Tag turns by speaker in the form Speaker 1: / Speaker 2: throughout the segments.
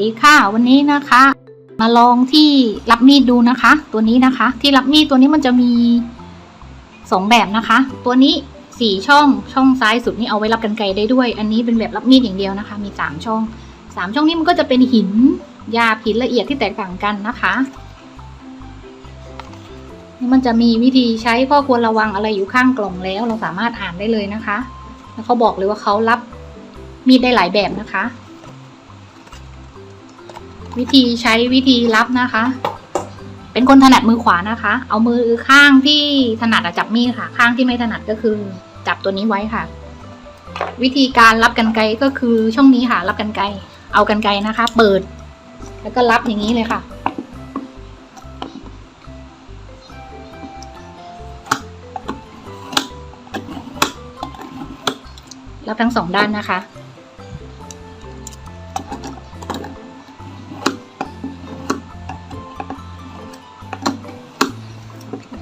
Speaker 1: ดีค่ะ วันนี้นะคะ มาลองที่รับมีดดูนะคะ ตัวนี้นะคะ ที่รับมีดตัวนี้มันจะมีสองแบบนะคะ ตัวนี้สี่ช่องช่องซ้ายสุดนี่เอาไว้รับกันไกรได้ด้วย อันนี้เป็นแบบรับมีดอย่างเดียวนะคะ มีสามช่องสามช่องนี้มันก็จะเป็นหินยาหินละเอียดที่แตกต่างกันนะคะนี่มันจะมีวิธีใช้ข้อควรระวังอะไรอยู่ข้างกล่องแล้ว เราสามารถอ่านได้เลยนะคะ แล้วเขาบอกเลยว่าเขารับมีดได้หลายแบบนะคะ วิธีใช้วิธีรับนะคะ เป็นคนถนัดมือขวานะคะ เอามือข้างที่ถนัดจับมีดค่ะ ข้างที่ไม่ถนัดก็คือ จับตัวนี้ไว้ค่ะ วิธีการรับกันไกรก็คือช่องนี้ค่ะ รับกันไกรเอากันไกรนะคะ เปิด แล้วก็รับอย่างนี้เลยค่ะรับทั้งสองด้านนะคะ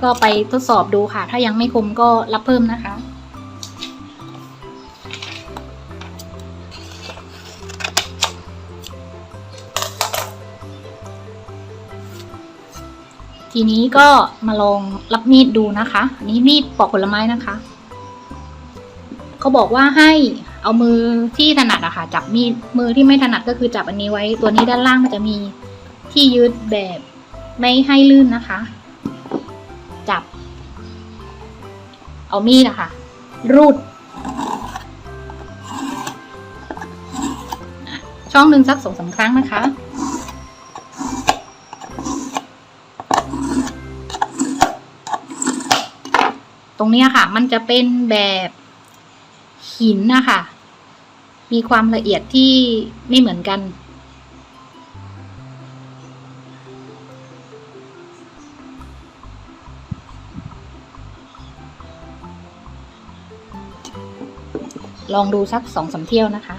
Speaker 1: ก็ไปทดสอบดูค่ะ ถ้ายังไม่คมก็รับเพิ่มนะคะ ทีนี้ก็มาลองรับมีดดูนะคะ อันนี้มีดปอกผลไม้นะคะเขาบอกว่าให้เอามือที่ถนัดอะค่ะ จับมีดมือที่ไม่ถนัดก็คือจับอันนี้ไว้ ตัวนี้ด้านล่างมันจะมีที่ยึดแบบไม่ให้ลื่นนะคะ จับ เอามีดอะคะรูด ช่องหนึ่งสักสองสามครั้งนะคะ ตรงนี้ค่ะ มันจะเป็นแบบหินนะคะ มีความละเอียดที่ไม่เหมือนกัน ลองดูสักสองสาเที่ยวนะคะ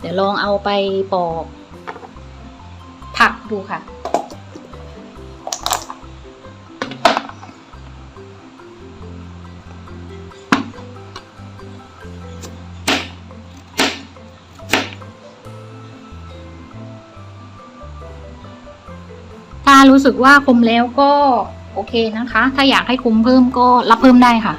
Speaker 1: เดี๋ยวลองเอาไปปอก ผักดูค่ะ ถ้ารู้สึกว่าคุมแล้วก็โอเคนะคะ ถ้าอยากให้คุมเพิ่มก็รับเพิ่มได้ค่ะ